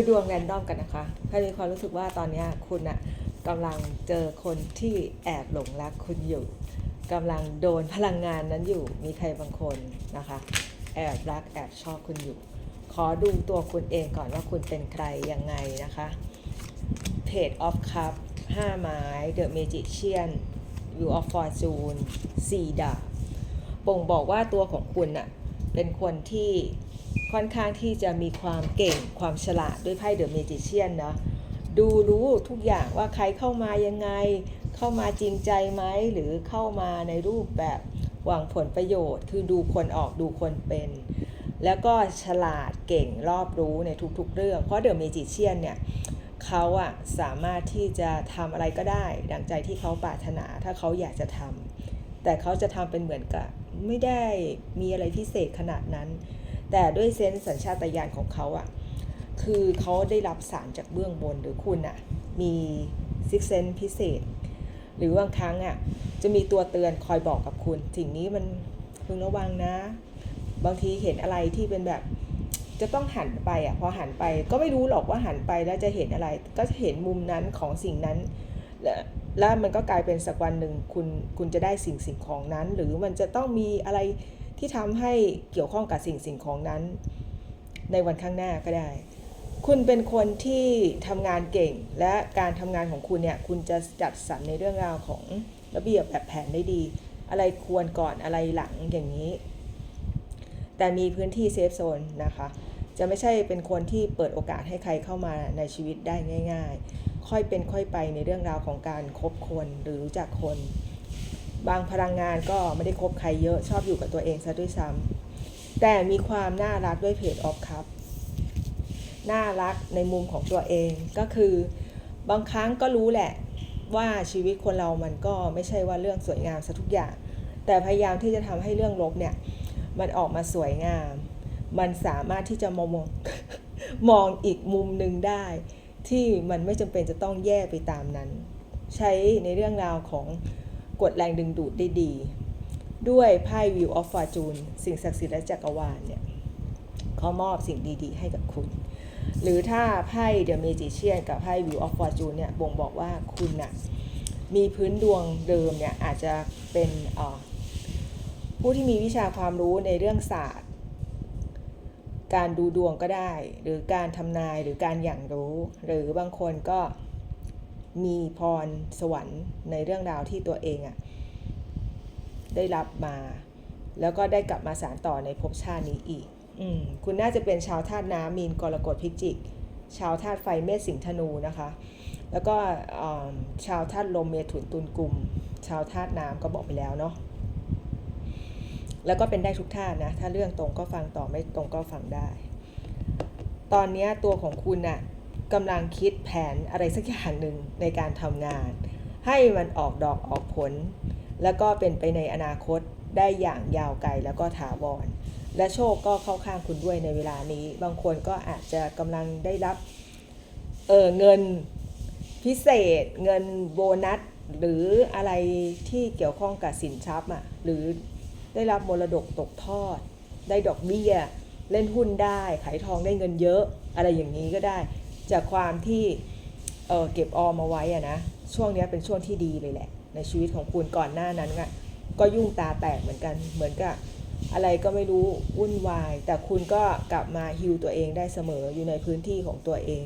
ดูดวงแรนดอมกันนะคะถ้ามีความรู้สึกว่าตอนนี้คุณอะกำลังเจอคนที่แอบหลงรักคุณอยู่กำลังโดนพลังงานนั้นอยู่ มีใครบางคนนะคะ แอบรักแอบชอบคุณอยู่ ขอดูตัวคุณเองก่อนว่าคุณเป็นใครยังไงนะคะ Page of Cup 5ไม้ The Magician Wheel of Fortune 4ดาบ่งบอกว่าตัวของคุณน่ะเป็นคนที่ ค่อนข้างที่จะมีความเก่งความฉลาดด้วยไพ่ The Magician นเนาะดูรู้ทุกอย่างว่าใครเข้ามายังไง เข้ามาจริงใจไหมหรือเข้ามาในรูปแบบหวังผลประโยชน์ คือดูคนออกดูคนเป็น แล้วก็ฉลาดเก่งรอบรู้ในทุกๆเรื่อง เพราะเดอะเมจิเชียนเนี่ยเขาอะสามารถที่จะทำอะไรก็ได้ ดังใจที่เขาปรารถนาถ้าเขาอยากจะทำแต่เขาจะทำเป็นเหมือนกับไม่ได้มีอะไรพิเศษขนาดนั้น แต่ด้วยเซนส์สัญชาตญาณของเขาอะคือเขาได้รับสารจากเบื้องบนหรือคุณอะมีซิกเซนพิเศษ หรือบางครั้งอะจะมีตัวเตือนคอยบอกกับคุณ สิ่งนี้มันพึงระวังนะ บางทีเห็นอะไรที่เป็นแบบจะต้องหันไปอะพอหันไปก็ไม่รู้หรอกว่าหันไปแล้วจะเห็นอะไร ก็จะเห็นมุมนั้นของสิ่งนั้น และแล้วมันก็กลายเป็นสักวันหนึ่งคุณคุณจะได้สิ่งสิ่งของนั้น หรือมันจะต้องมีอะไรที่ทำให้เกี่ยวข้องกับสิ่งสิ่งของนั้น ในวันข้างหน้าก็ได้ คุณเป็นคนที่ทำงานเก่ง และการทำงานของคุณเนี่ยคุณจะจัดสรรในเรื่องราวของระเบียบแบบแผนได้ดี อะไรควรก่อนอะไรหลังอย่างนี้ แต่มีพื้นที่เซฟโซนนะคะ จะไม่ใช่เป็นคนที่เปิดโอกาสให้ใครเข้ามาในชีวิตได้ง่าย ๆ ค่อยเป็นค่อยไปในเรื่องราวของการคบคนหรือรู้จักคน บางพลังงานก็ไม่ได้คบใครเยอะชอบอยู่กับตัวเองซะด้วยซ้ำแต่มีความน่ารักด้วยเพจออฟคัพน่ารักในมุมของตัวเองก็คือบางครั้งก็รู้แหละว่าชีวิตคนเรามันก็ไม่ใช่ว่าเรื่องสวยงามซะทุกอย่าง แต่พยายามที่จะทำให้เรื่องลบเนี่ยมันออกมาสวยงาม มันสามารถที่จะมองมองอีกมุมหนึ่งได้ ที่มันไม่จำเป็นจะต้องแย่ไปตามนั้น ใช้ในเรื่องราวของกฎแรงดึงดูดได้ดี ด้วยไพ่ View of Fortune สิ่งศักดิ์สิทธิ์และจักรวาลเนี่ยเขามอบสิ่งดี ๆ ให้กับคุณ หรือถ้าไพ่ The Magician กับไพ่ View of Fortune เนี่ยบ่งบอกว่าคุณน่ะมีพื้นดวงเดิมเนี่ยอาจจะเป็นผู้ที่มีวิชาความรู้ในเรื่องศาสตร์ การดูดวงก็ได้ หรือการทำนายหรือการอย่างรู้ หรือบางคนก็มีพรสวรรค์ในเรื่องราวที่ตัวเองอะได้รับมา แล้วก็ได้กลับมาสานต่อในภพชาตินี้อีกอคุณน่าจะเป็นชาวธาตุน้ำมีนกรกฎพิจิก ชาวธาตุไฟเมษสิงธนูนะคะ แล้วก็ชาวธาตุลมเมถุนตุลกลุ่ม ชาวธาตุน้ำก็บอกไปแล้วเนาะ แล้วก็เป็นได้ทุกท่านนะ ถ้าเรื่องตรงก็ฟังต่อไม่ตรงก็ฟังได้ ตอนนี้ตัวของคุณน่ะกำลังคิดแผนอะไรสักอย่างหนึ่งในการทำงาน ให้มันออกดอกออกผล แล้วก็เป็นไปในอนาคตได้อย่างยาวไกลแล้วก็ถาวร และโชคก็เข้าข้างคุณด้วยในเวลานี้ บางคนก็อาจจะกำลังได้รับเออเงินพิเศษ เงินโบนัส หรืออะไรที่เกี่ยวข้องกับสินทรัพย์อะหรือ ได้รับมรดกตกทอด ได้ดอกเบี้ย เล่นหุ้นได้ขายทองได้เงินเยอะ อะไรอย่างนี้ก็ได้ จากความที่เเก็บออมมาไว้อะนะช่วงนี้เป็นช่วงที่ดีเลยแหละ ในชีวิตของคุณก่อนหน้านั้นอะก็ยุ่งตาแตกเหมือนกันเหมือนกับอะไรก็ไม่รู้วุ่นวาย แต่คุณก็กลับมาฮิวตัวเองได้เสมออยู่ในพื้นที่ของตัวเอง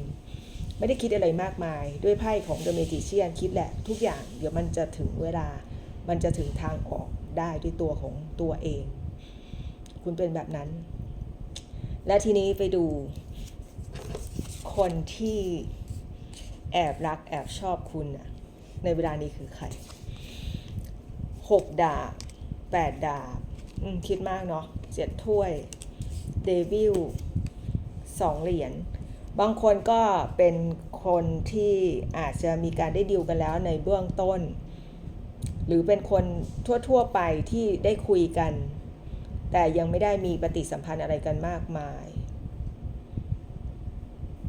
ไม่ได้คิดอะไรมากมาย ด้วยไพ่ของ The Magician คิดแหละ ทุกอย่างเดี๋ยวมันจะถึงเวลา มันจะถึงทางออกได้ด้วยตัวของตัวเอง คุณเป็นแบบนั้น และทีนี้ไปดูคนที่แอบรักแอบชอบคุณน่ะในเวลานี้คือใครหกดาบแปดดาบคิดมากเนาะเจ็ดถ้วยเดวิลสองเหรียญบางคนก็เป็นคนที่อาจจะมีการได้ดิวกันแล้วในเบื้องต้น หรือเป็นคนทั่วๆไปที่ได้คุยกัน แต่ยังไม่ได้มีปฏิสัมพันธ์อะไรกันมากมาย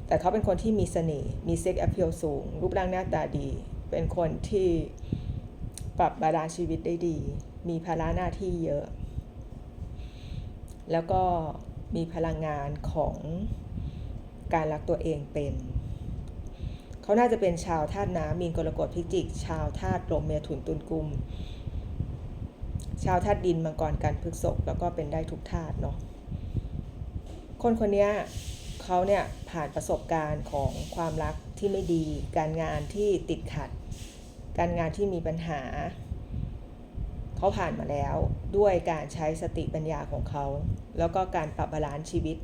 แต่เขาเป็นคนที่มีเสน่ห์มีเซ็กแอพเพิลสูง รูปร่างหน้าตาดี เป็นคนที่ปรับบาลานซ์ชีวิตได้ดี มีภาระหน้าที่เยอะ แล้วก็มีพลังงานของการรักตัวเองเป็น เขาน่าจะเป็นชาวธาตุน้ำมีนกรกฎพิจิก ชาวธาตุลมเมถุนตุลกุม ชาวธาตุดินมังกรกันพฤกษกแล้วก็เป็นได้ทุกธาตุเนาะคนคนนี้เขาเนี่ยผ่านประสบการณ์ของความรักที่ไม่ดี การงานที่ติดขัด การงานที่มีปัญหา เขาผ่านมาแล้วด้วยการใช้สติปัญญาของเขา แล้วก็การปรับบาลานซ์ชีวิต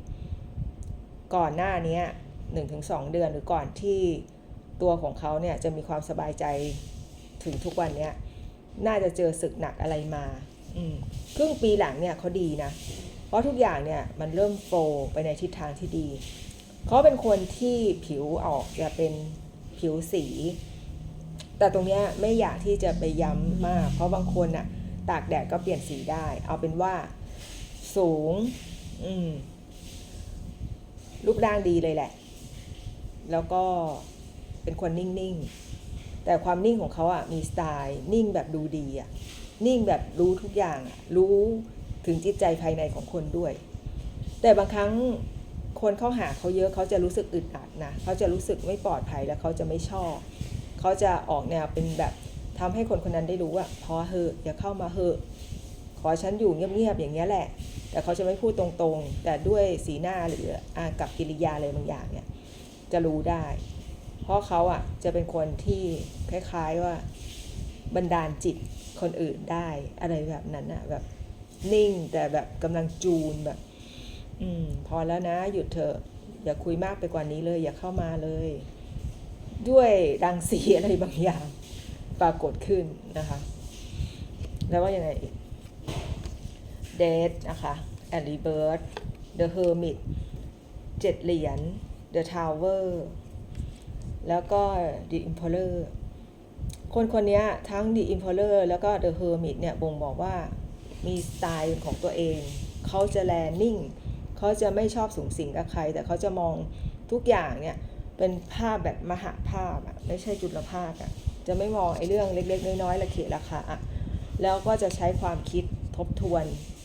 ก่อนหน้านี้1-2 เดือนหรือก่อนที่ ตัวของเขาเนี่ยจะมีความสบายใจถึงทุกวันเนี้ยน่าจะเจอศึกหนักอะไรมาอครึ่งปีหลังเนี่ยเขาดีนะ เพราะทุกอย่างเนี่ยมันเริ่มโฟล์ไปในทิศทางที่ดีเขาเป็นคนที่ผิวออกจะเป็นผิวสี แต่ตรงเนี้ยไม่อยากที่จะไปย้ำมาก เพราะบางคนน่ะตากแดดก็เปลี่ยนสีได้ เอาเป็นว่าสูงอืรูปร่างดีเลยแหละ แล้วก็ เป็นคนนิ่งๆ แต่ความนิ่งของเขาอะมีสไตล์นิ่งแบบดูดีอะนิ่งแบบรู้ทุกอย่างอะรู้ถึงจิตใจภายในของคนด้วย แต่บางครั้งคนเข้าหาเขาเยอะเขาจะรู้สึกอึดอัดนะเขาจะรู้สึกไม่ปลอดภัยแล้วเขาจะไม่ชอบ เขาจะออกแนวเป็นแบบทำให้คนคนนั้นได้รู้ว่าพอเหอะอย่าเข้ามาเหอะ ขอฉันอยู่เงียบๆอย่างเงี้ยแหละ แต่เขาจะไม่พูดตรงๆ แต่ด้วยสีหน้าหรืออากับกิริยาอะไรบางอย่างเนี่ยจะรู้ได้ เพราะเขาอะจะเป็นคนที่คล้ายๆว่าบันดาลจิตคนอื่นได้อะไรแบบนั้นอะแบบนิ่งแต่แบบกำลังจูนแบบ อืม พอแล้วนะหยุดเถอะอย่าคุยมากไปกว่านี้เลย อย่าเข้ามาเลย ด้วยรังสีอะไรบางอย่าง ปรากฏขึ้นนะคะ แล้วว่ายังไงอีกเดทนะคะแอลลีเบิร์ดเดอะเฮอร์มิตเจ็ดเหรียญเดอะทาวเวอร์ แล้วก็ The Emperor คนคนนี้ทั้ง The Emperor แล้วก็ The Hermit เนี่ยบ่งบอกว่ามีสไตล์ของตัวเอง เขาจะแลนิ่ง เขาจะไม่ชอบสูงสิงกับใคร แต่เขาจะมองทุกอย่างเนี่ย เป็นภาพแบบมหาภาพอะไม่ใช่จุลภาพอะจะไม่มองไอ้เรื่องเล็กๆ น้อยๆละเขะราคาอะแล้วก็จะใช้ความคิดทบทวน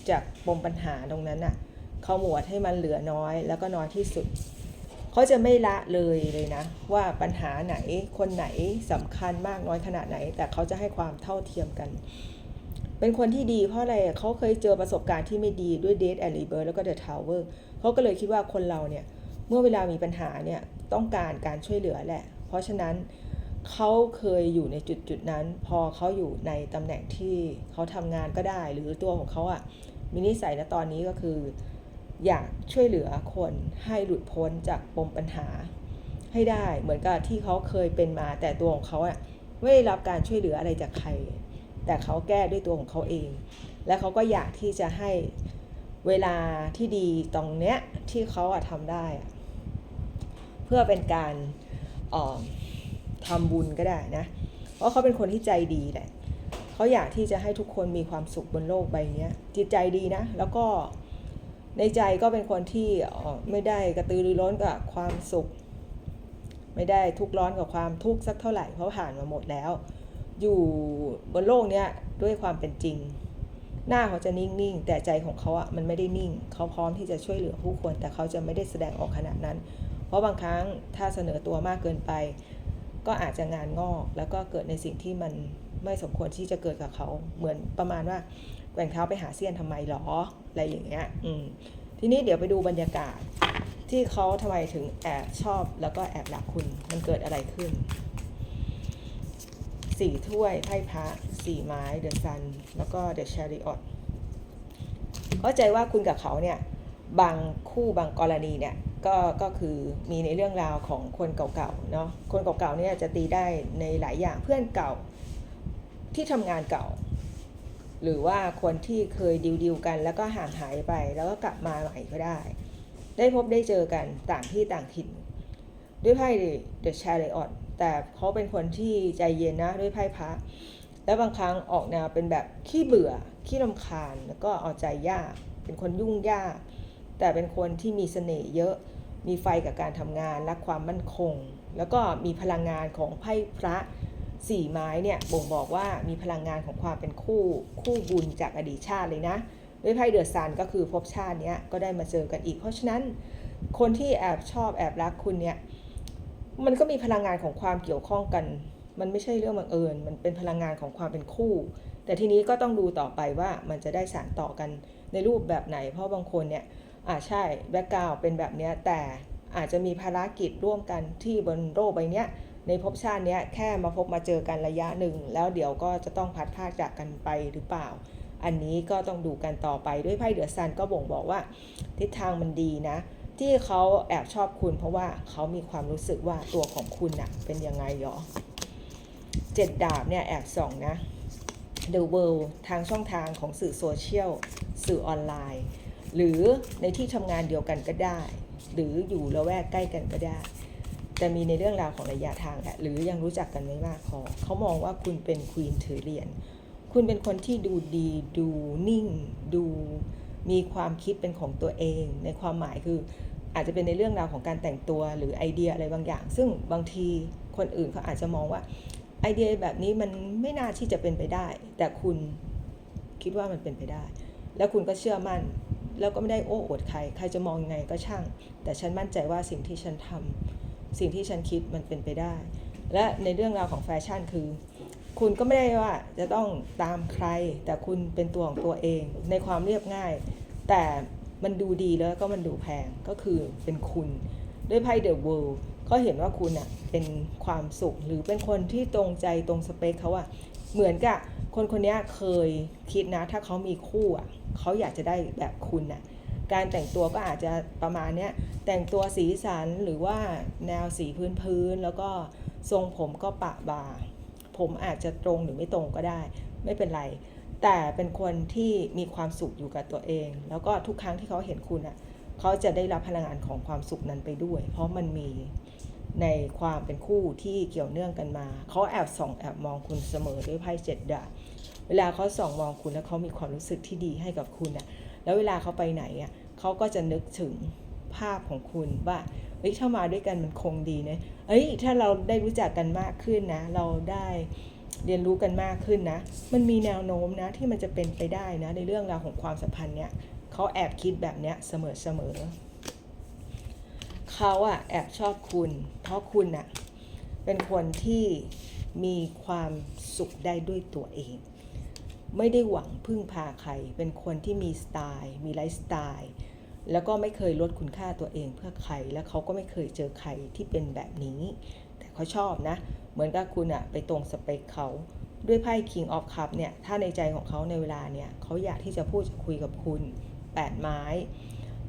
จากปมปัญหาตรงนั้นอะเขาหมวดให้มันเหลือน้อยแล้วก็น้อยที่สุด เขาจะไม่ละเลยเลยนะ ว่าปัญหาไหนคนไหนสำคัญมากน้อยขนาดไหน แต่เขาจะให้ความเท่าเทียมกัน เป็นคนที่ดีเพราะอะไรเขาเคยเจอประสบการณ์ที่ไม่ดีด้วยเดทแอลลีเบิร์แล้วก็เดอะทาวเวอร์เขาก็เลยคิดว่าคนเราเนี่ย เมื่อเวลามีปัญหาเนี่ยต้องการการช่วยเหลือแหละ เพราะฉะนั้นเขาเคยอยู่ในจุดจุดนั้น พอเขาอยู่ในตำแหน่งที่เขาทำงานก็ได้ หรือตัวของเขาอะ่ะมีนิสัยณตอนนี้ก็คือ อยากช่วยเหลือคนให้หลุดพ้นจากปมปัญหา ให้ได้เหมือนกับที่เขาเคยเป็นมา แต่ตัวของเขาอะไม่ได้รับการช่วยเหลืออะไรจากใคร แต่เขาแก้ด้วยตัวของเขาเอง และเขาก็อยากที่จะให้เวลาที่ดีตรงเนี้ยที่เขาอะทำได้อะเพื่อเป็นการออทำบุญก็ได้นะ เพราะเขาเป็นคนที่ใจดีแหละเขาอยากที่จะให้ทุกคนมีความสุขบนโลกใบนี้จิตใจดีนะ แล้วก็ ในใจก็เป็นคนที่ไม่ได้กระตือรือร้นกับความสุข ไม่ได้ทุกข์ร้อนกับความทุกข์สักเท่าไหร่เพราะผ่านมาหมดแล้ว อยู่บนโลกเนี้ยด้วยความเป็นจริง หน้าเขาจะนิ่งๆ แต่ใจของเขาอะมันไม่ได้นิ่ง เขาพร้อมที่จะช่วยเหลือผู้คน แต่เขาจะไม่ได้แสดงออกขนาดนั้น เพราะบางครั้งถ้าเสนอตัวมากเกินไป ก็อาจจะงานงอก แล้วก็เกิดในสิ่งที่มันไม่สมควรที่จะเกิดกับเขาเหมือนประมาณว่า แกว่งเท้าไปหาเสี้ยนทำไมหรออะไรอย่างเงี้ยอืมทีนี้เดี๋ยวไปดูบรรยากาศ ที่เขาทำไมถึงแอบชอบแล้วก็แอบรักคุณมันเกิดอะไรขึ้นสี่ถ้วยไพ่พระสี่ไม้เดอะซันแล้วก็เดอะชาริออตเข้าใจว่าคุณกับเขาเนี่ยบางคู่บางกรณีเนี่ยก็ก็คือมีในเรื่องราวของคนเก่าๆเนาะคนเก่าๆเนี่ยจะตีได้ในหลายอย่างเพื่อนเก่าที่ทำงานเก่า หรือว่าคนที่เคยดิวดิวๆกัน แล้วก็ห่างหายไป แล้วก็กลับมาใหม่ก็ได้ ได้พบได้เจอกันต่างที่ต่างถิ่น ด้วยไพ่ The Chariot แต่เขาเป็นคนที่ใจเย็นนะด้วยไพ่พระแล้วบางครั้งออกแนวเป็นแบบขี้เบื่อขี้รำคาญแล้วก็เอาใจยาก เป็นคนยุ่งยาก แต่เป็นคนที่มีเสน่ห์เยอะ มีไฟกับการทำงานรักความมั่นคง แล้วก็มีพลังงานของไพ่พระ สี่ไม้เนี่ยบ่งบอกว่ามีพลังงานของความเป็นคู่คู่บุญจากอดีตชาติเลยนะด้วยไพ่เดือะซันก็คือภพชาติเนี้ยก็ได้มาเจอกันอีก เพราะฉะนั้นคนที่แอบชอบแอบรักคุณเนี่ยมันก็มีพลังงานของความเกี่ยวข้องกัน มันไม่ใช่เรื่องบังเอิญ มันเป็นพลังงานของความเป็นคู่ แต่ทีนี้ก็ต้องดูต่อไปว่ามันจะได้สานต่อกันในรูปแบบไหน เพราะบางคนเนี่ยอ่าใช่แบ็กกราวเป็นแบบเนี้ยแต่อาจจะมีภารกิจร่วมกันที่บนโลกใบเนี้ย ในภพชาติเนี้ยแค่มาพบมาเจอกันระยะหนึ่ง แล้วเดี๋ยวก็จะต้องพัดพากจากกันไปหรือเปล่า อันนี้ก็ต้องดูกันต่อไปด้วยไพ่เดือดซันก็บ่งบอกว่า ทิศทางมันดีนะ ที่เขาแอบชอบคุณ เพราะว่าเขามีความรู้สึกว่าตัวของคุณน่ะเป็นยังไงหรอเจ็ดดาบเนี่ยแอบส่องนะ The World ทางช่องทางของสื่อโซเชียลสื่อออนไลน์ หรือในที่ทำงานเดียวกันก็ได้ หรืออยู่ละแวกใกล้กันก็ได้ จะมีในเรื่องราวของระยะทางแหละหรือยังรู้จักกันไม่มากพอเขามองว่าคุณเป็นควีนถือเหรียญคุณเป็นคนที่ดูดีดูนิ่ง ดูมีความคิดเป็นของตัวเอง ในความหมายคืออาจจะเป็นในเรื่องราวของการแต่งตัวหรือไอเดียอะไรบางอย่าง ซึ่งบางทีคนอื่นเขาอาจจะมองว่าไอเดียแบบนี้มันไม่น่าที่จะเป็นไปได้ แต่คุณคิดว่ามันเป็นไปได้ แล้วคุณก็เชื่อมั่น แล้วก็ไม่ได้โอ้อวดใคร ใครจะมองยังไงก็ช่าง แต่ฉันมั่นใจว่าสิ่งที่ฉันทำ สิ่งที่ฉันคิดมันเป็นไปได้ และในเรื่องราวของแฟชั่นคือ คุณก็ไม่ได้ว่าจะต้องตามใคร แต่คุณเป็นตัวของตัวเอง ในความเรียบง่าย แต่มันดูดีแล้วก็มันดูแพงก็คือเป็นคุณด้วยไพ่เดอะเวิลด์ก็เห็นว่าคุณอะเป็นความสุขหรือเป็นคนที่ตรงใจตรงสเปคเขาอะเหมือนกับคนคนนี้เคยคิดนะ ถ้าเขามีคู่อะเขาอยากจะได้แบบคุณอะ การแต่งตัวก็อาจจะประมาณเนี้ยแต่งตัวสีสันหรือว่าแนวสีพื้นพื้นๆแล้วก็ทรงผมก็ปะบ่าผมอาจจะตรงหรือไม่ตรงก็ได้ ไม่เป็นไร แต่เป็นคนที่มีความสุขอยู่กับตัวเอง แล้วก็ทุกครั้งที่เขาเห็นคุณอะเขาจะได้รับพลังงานของความสุขนั้นไปด้วย เพราะมันมีในความเป็นคู่ที่เกี่ยวเนื่องกันมาเขาแอบส่องแอบมองคุณเสมอด้วยไพ่เจ็ดดาบเวลาเขาส่องมองคุณแล้วเขามีความรู้สึกที่ดีให้กับคุณอะ แล้วเวลาเขาไปไหนอะเขาก็จะนึกถึงภาพของคุณว่าเฮ้ยถ้ามาด้วยกันมันคงดีนะเฮ้ยถ้าเราได้รู้จักกันมากขึ้นนะ เราได้เรียนรู้กันมากขึ้นนะ มันมีแนวโน้มนะที่มันจะเป็นไปได้นะ ในเรื่องราวของความสัมพันธ์เนี่ยเขาแอบคิดแบบเนี้ยเสมอเสมอเขาอะแอบชอบคุณ เพราะคุณอะเป็นคนที่มีความสุขได้ด้วยตัวเอง ไม่ได้หวังพึ่งพาใคร เป็นคนที่มีสไตล์ มีไลฟ์สไตล์ แล้วก็ไม่เคยลดคุณค่าตัวเองเพื่อใคร แล้วเขาก็ไม่เคยเจอใครที่เป็นแบบนี้ แต่เขาชอบนะ เหมือนกับคุณอะไปตรงสเปคเขา ด้วยไพ่ King of Cup เนี่ย ถ้าในใจของเขาในเวลาเนี่ย เขาอยากที่จะพูดจะคุยกับคุณ 8 ไม้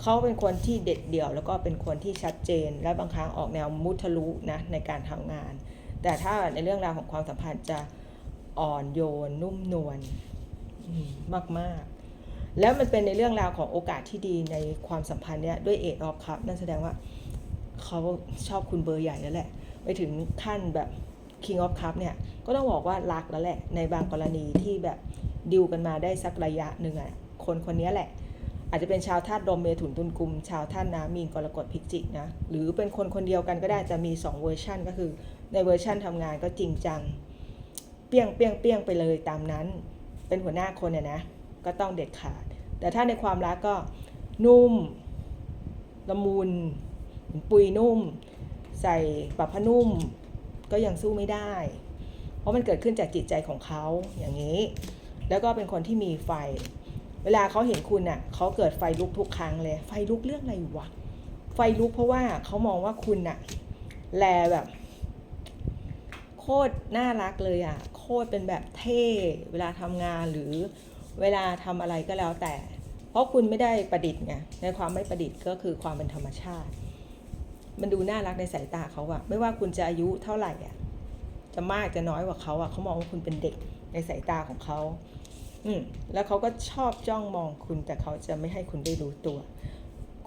เขาเป็นคนที่เด็ดเดี่ยว แล้วก็เป็นคนที่ชัดเจน และบางครั้งออกแนวมุทะลุนะในการทำงาน แต่ถ้าในเรื่องราวของความสัมพันธ์จะ อ่อนโยน นุ่มนวลมากมาก ๆ แล้วมันเป็นในเรื่องราวของโอกาสที่ดีในความสัมพันธ์เนี่ยด้วยเอ็ดออฟคัพนั่นแสดงว่าเขาชอบคุณเบอร์ใหญ่แล้วแหละ ไปถึงขั้นแบบ King of Cup เนี่ย ก็ต้องบอกว่ารักแล้วแหละ ในบางกรณีที่แบบดิวกันมาได้สักระยะหนึ่งอะคนคนนี้แหละ อาจจะเป็นชาวธาตุลมเมถุนตุลกุม ชาวธาตุน้ำมีนกรกฎพิจิกนะ หรือเป็นคนคนเดียวกันก็ได้จะมี 2 เวอร์ชันก็คือ ในเวอร์ชันทำงานก็จริงจัง เปี้ยงเปี้ยงเปี้ยงไปเลยตามนั้น เป็นหัวหน้าคนเนี่ยนะ ก็ต้องเด็ดขาด แต่ถ้าในความรักก็นุ่มละมุนปุยนุ่ม ใส่ปรับผ้านุ่ม ก็ยังสู้ไม่ได้ เพราะมันเกิดขึ้นจากจิตใจของเขาอย่างนี้ แล้วก็เป็นคนที่มีไฟ เวลาเขาเห็นคุณอะเขาเกิดไฟลุกทุกครั้งเลย ไฟลุกเรื่องอะไรวะไฟลุกเพราะว่าเขามองว่าคุณอะแลแบบ ตรน่ารักเลยอะ โคตรเป็นแบบเท่ เวลาทำงานหรือเวลาทำอะไรก็แล้วแต่ เพราะคุณไม่ได้ประดิษฐ์ไง ในความไม่ประดิษฐ์ก็คือความเป็นธรรมชาติ มันดูน่ารักในสายตาเขาอะไม่ว่าคุณจะอายุเท่าไหร่อะจะมากจะน้อยกว่าเขาอะเขามองว่าคุณเป็นเด็กในสายตาของเขาอืมแล้วเขาก็ชอบจ้องมองคุณแต่เขาจะไม่ให้คุณได้รู้ตัว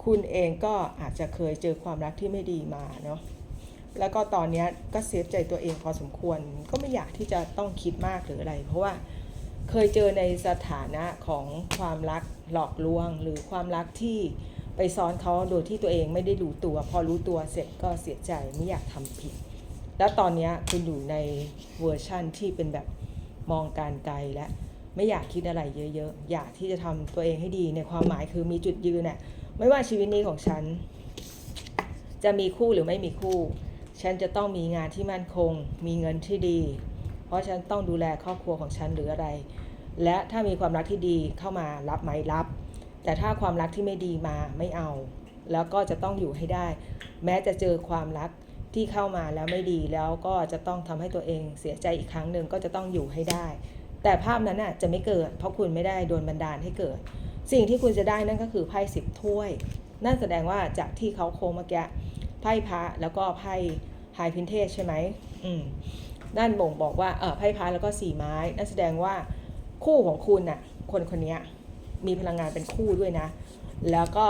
คุณเองก็อาจจะเคยเจอความรักที่ไม่ดีมาเนาะ แล้วก็ตอนนี้ก็เซฟใจตัวเองพอสมควร ก็ไม่อยากที่จะต้องคิดมากหรืออะไร เพราะว่าเคยเจอในสถานะของความรักหลอกลวง หรือความรักที่ไปซ้อนเขาโดยที่ตัวเองไม่ได้รู้ตัว พอรู้ตัวเสร็จก็เสียใจไม่อยากทำผิด แล้วตอนนี้คุณอยู่ในเวอร์ชั่นที่เป็นแบบมองการไกลและไม่อยากคิดอะไรเยอะๆ อยากที่จะทำตัวเองให้ดีในความหมายคือมีจุดยืนน่ะไม่ว่าชีวิตนี้ของฉัน จะมีคู่หรือไม่มีคู่ ฉันจะต้องมีงานที่มั่นคง มีเงินที่ดี เพราะฉันต้องดูแลครอบครัวของฉันหรืออะไร และถ้ามีความรักที่ดีเข้ามารับไหมรับ แต่ถ้าความรักที่ไม่ดีมาไม่เอา แล้วก็จะต้องอยู่ให้ได้ แม้จะเจอความรักที่เข้ามาแล้วไม่ดีแล้วก็จะต้องทำให้ตัวเองเสียใจอีกครั้งหนึ่งก็จะต้องอยู่ให้ได้ แต่ภาพนั้นน่ะจะไม่เกิด เพราะคุณไม่ได้โดนบันดาลให้เกิด สิ่งที่คุณจะได้นั่นก็คือไพ่สิบถ้วย นั่นแสดงว่าจากที่เขาโค้งเมื่อกี้ ไพ่พระแล้วก็ไพ่ไฮพินเทสใช่ไหมอืมนั่นบ่งบอกว่าเออไพ่พระแล้วก็สี่ไม้ นั่นแสดงว่าคู่ของคุณน่ะ คนคนนี้มีพลังงานเป็นคู่ด้วยนะ แล้วก็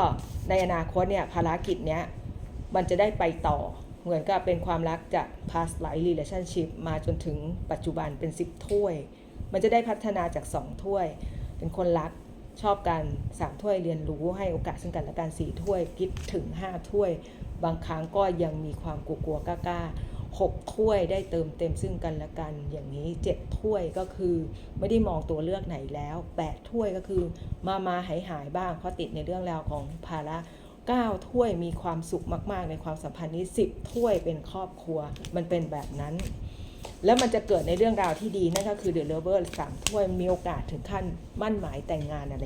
ในอนาคตเนี่ยภารกิจเนี้ยมันจะได้ไปต่อ เหมือนกับเป็นความรักจาก past life relationship มาจนถึงปัจจุบันเป็น 10 ถ้วย มันจะได้พัฒนาจาก 2 ถ้วย เป็นคนรัก ชอบกัน 3 ถ้วยเรียนรู้ให้โอกาสซึ่งกันและกัน4ถ้วยคิดถึง 5 ถ้วย บางครั้งก็ยังมีความกลัวๆกล้าๆ6ถ้วยได้เติมเต็มซึ่งกันและกันอย่างนี้7ถ้วยก็คือไม่ได้มองตัวเลือกไหนแล้ว8ถ้วยก็คือมามาหายหายบ้าง เพราะติดในเรื่องราวของภาระ9ถ้วยมีความสุขมาก ๆ ในความสัมพันธ์นี้10ถ้วยเป็นครอบครัวมันเป็นแบบนั้น แล้วมันจะเกิดในเรื่องราวที่ดีนั่นก็คือ The Lover สามถ้วยมีโอกาสถึงขั้นมั่นหมายแต่งงานอะไร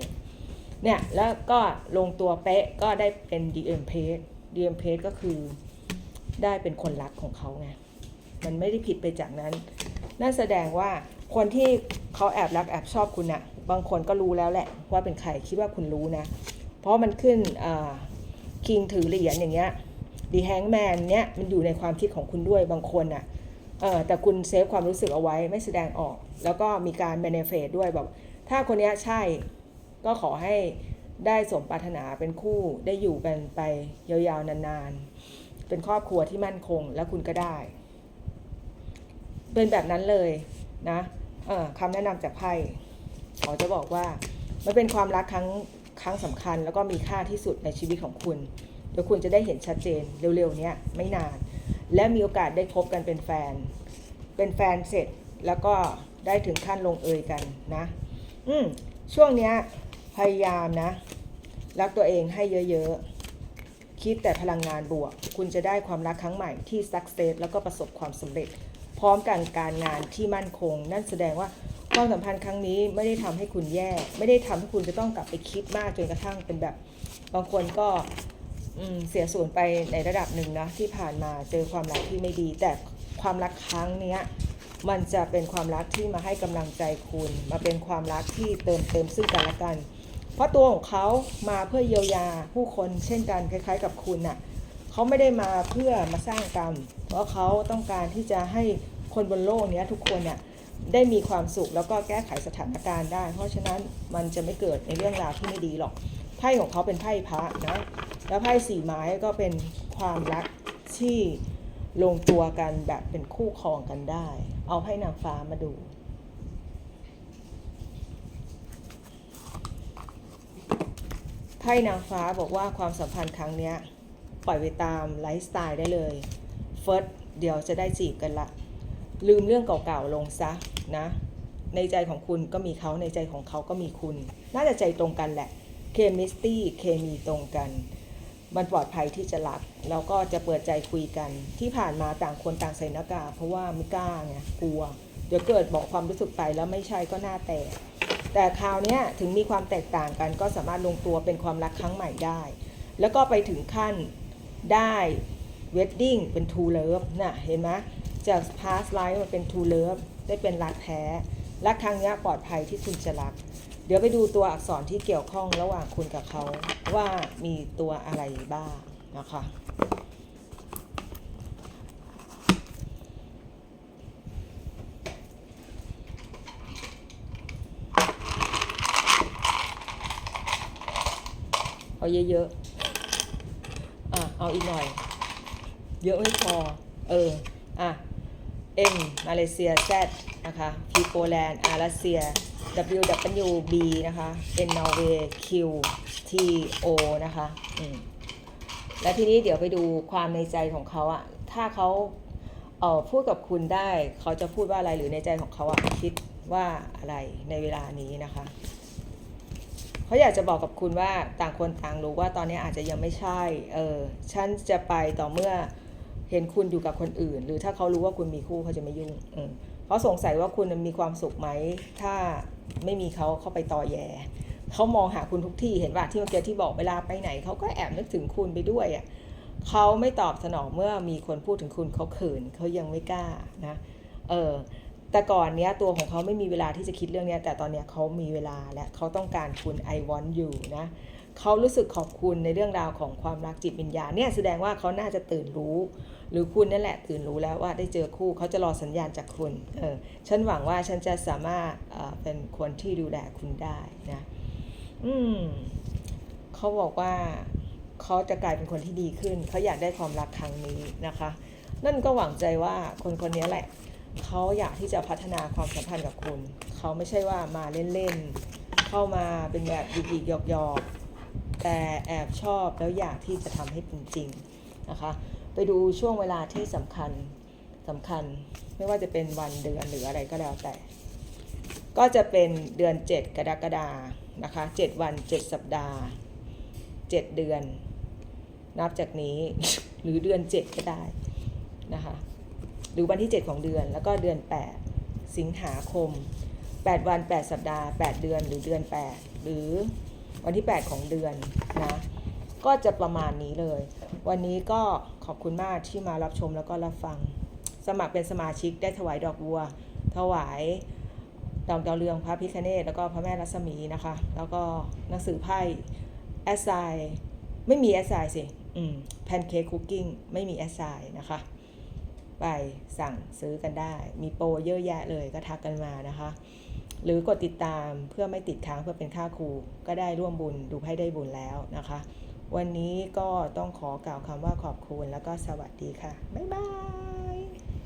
เนี่ยแล้วก็ลงตัวเป๊ะก็ได้เป็น DM Page DM Page ก็คือได้เป็นคนรักของเขาไงมันไม่ได้ผิดไปจากนั้น นั่นแสดงว่าคนที่เขาแอบรักแอบชอบคุณนะ่ะบางคนก็รู้แล้วแหละว่าเป็นใครคิดว่าคุณรู้นะ เพราะมันขึ้นคิงถือเหรียญอย่างเงี้ยดีแฮงแมนเนี้ยมันอยู่ในความคิดของคุณด้วยบางคนน่ะ เออแต่คุณเซฟความรู้สึกเอาไว้ไม่แสดงออก แล้วก็มีการเบเนเฟตด้วยแบบ ถ้าคนนี้ใช่ก็ขอให้ได้สมปรารถนาเป็นคู่ได้อยู่กันไปยาวๆนานๆ เป็นครอบครัวที่มั่นคงแล้วคุณก็ได้ เป็นแบบนั้นเลยนะเออคำแนะนำจากไพ่ขอจะบอกว่ามันเป็นความรักครั้งครั้งสำคัญแล้วก็มีค่าที่สุดในชีวิตของคุณเดี๋ยวคุณจะได้เห็นชัดเจนเร็วๆนี้ไม่นาน และมีโอกาสได้พบกันเป็นแฟน เป็นแฟนเสร็จแล้วก็ได้ถึงขั้นลงเอยกันนะ อืมช่วงเนี้ยพยายามนะ รักตัวเองให้เยอะๆ คิดแต่พลังงานบวก คุณจะได้ความรักครั้งใหม่ที่สักเซสแล้วก็ประสบความสำเร็จ พร้อมกันการงานที่มั่นคง นั่นแสดงว่าความสัมพันธ์ครั้งนี้ไม่ได้ทำให้คุณแย่ ไม่ได้ทำให้คุณจะต้องกลับไปคิดมากจนกระทั่งเป็นแบบ บางคนก็ เสียส่วนไปในระดับหนึ่งนะที่ผ่านมาเจอความรักที่ไม่ดี แต่ความรักครั้งนี้มันจะเป็นความรักที่มาให้กำลังใจคุณ มาเป็นความรักที่เติมเต็มซึ่งกันและกัน เพราะตัวของเขามาเพื่อเยียวยาผู้คนเช่นกันคล้ายๆ กับคุณน่ะเขาไม่ได้มาเพื่อมาสร้างกรรม เพราะเขาต้องการที่จะให้คนบนโลกนี้ทุกคนเนี่ยได้มีความสุขแล้วก็แก้ไขสถานการณ์ได้ เพราะฉะนั้นมันจะไม่เกิดในเรื่องราวที่ไม่ดีหรอกไพ่ของเขาเป็นไพ่พระนะ แล้วไพ่สี่ไม้ก็เป็นความรักที่ลงตัวกันแบบเป็นคู่ครองกันได้ เอาไพ่นางฟ้ามาดู ไพ่นางฟ้าบอกว่าความสัมพันธ์ครั้งนี้ปล่อยไปตามไลฟ์สไตล์ได้เลย เฟิร์สเดี๋ยวจะได้จีบกันละ ลืมเรื่องเก่าๆลงซะนะ ในใจของคุณก็มีเขาในใจของเขาก็มีคุณ น่าจะใจตรงกันแหละ เคมิสตี้เคมีตรงกัน มันปลอดภัยที่จะรักแล้วก็จะเปิดใจคุยกันที่ผ่านมาต่างคนต่างใส่หน้ากากเพราะว่าไม่กล้าไงกลัว เดี๋ยวเกิดบอกความรู้สึกไปแล้วไม่ใช่ก็หน้าแตก แต่คราวนี้ถึงมีความแตกต่างกันก็สามารถลงตัวเป็นความรักครั้งใหม่ได้ แล้วก็ไปถึงขั้นได้เวดดิ้งเป็น True Love น่ะเห็นไหมจาก past life มาเป็น True Love ได้เป็นรักแท้รักครั้งนี้ปลอดภัยที่คุณจะรัก เดี๋ยวไปดูตัวอักษรที่เกี่ยวข้องระหว่างคุณกับเขาว่ามีตัวอะไรบ้างนะคะเอาเยอะๆ อะ เอาอีกหน่อย เยอะไม่พอ เออ อะ M มาเลเซีย Z นะคะ P โปแลนด์อารัสเซีย W W B นะคะ N นอร์เวย์ Q T O นะคะอืมแล้วทีนี้เดี๋ยวไปดูความในใจของเขาอะถ้าเขาเออพูดกับคุณได้เขาจะพูดว่าอะไรหรือในใจของเขาอะคิดว่าอะไรในเวลานี้นะคะเขาอยากจะบอกกับคุณว่าต่างคนต่างรู้ว่าตอนนี้อาจจะยังไม่ใช่เออฉันจะไปต่อเมื่อเห็นคุณอยู่กับคนอื่น หรือถ้าเขารู้ว่าคุณมีคู่เขาจะไม่ยุ่งเออเขาสงสัยว่าคุณมีความสุขไหม ถ้า ไม่มีเขาเข้าไปต่อแย่เขามองหาคุณทุกที่เห็นว่าที่เมื่อกี้ที่บอกเวลาไปไหนเขาก็แอบนึกถึงคุณไปด้วยอะเขาไม่ตอบสนองเมื่อมีคนพูดถึงคุณเขาเขินเขายังไม่กล้านะเออแต่ก่อนเนี้ยตัวของเขาไม่มีเวลาที่จะคิดเรื่องเนี้ยแต่ตอนเนี้ยเขามีเวลาและเขาต้องการคุณ I want you นะเขารู้สึกขอบคุณในเรื่องราวของความรักจิตวิญญาณเนี่ยแสดงว่าเขาน่าจะตื่นรู้ หรือคุณนั่นแหละตื่นรู้แล้วว่าได้เจอคู่เขาจะรอสัญญาณจากคุณเออฉันหวังว่าฉันจะสามารถเออเป็นคนที่ดูแลคุณได้นะอืมเขาบอกว่าเขาจะกลายเป็นคนที่ดีขึ้น เขาอยากได้ความรักครั้งนี้นะคะ นั่นก็หวังใจว่าคนคนนี้แหละ เขาอยากที่จะพัฒนาความสัมพันธ์กับคุณ เขาไม่ใช่ว่ามาเล่นๆ เข้ามาเป็นแบบหยิกๆหยอกๆ แต่แอบชอบแล้วอยากที่จะทำให้เป็นจริงนะคะ ไปดูช่วงเวลาที่สำคัญสำคัญ ไม่ว่าจะเป็นวันเดือนหรืออะไรก็แล้วแต่ ก็จะเป็นเดือน 7 กรกฎานะคะ 7 วัน 7 สัปดาห์ 7 เดือน นับจากนี้หรือเดือน 7 ก็ได้นะคะหรือวันที่ 7 ของเดือนแล้วก็เดือน 8 สิงหาคม 8 วัน 8 สัปดาห์ 8 เดือนหรือเดือน 8 หรือวันที่ 8 ของเดือนนะ ก็จะประมาณนี้เลย วันนี้ก็ขอบคุณมากที่มารับชมแล้วก็รับฟัง สมัครเป็นสมาชิกได้ถวายดอกบัว ถวายดอกดาวเรืองพระพิคเนตแล้วก็พระแม่รัศมีนะคะ แล้วก็หนังสือไพ่แอสไซไม่มีแอสไซสิแพนเค้กคุกกิ้งไม่มีแอสไซนะคะ ไปสั่งซื้อกันได้ มีโปรเยอะแยะเลยก็ทักกันมานะคะ หรือกดติดตามเพื่อไม่ติดค้างเพื่อเป็นค่าครูก็ได้ร่วมบุญดูให้ได้บุญแล้วนะคะ วันนี้ก็ต้องขอกล่าวคำว่าขอบคุณแล้วก็สวัสดีค่ะ บ๊ายบาย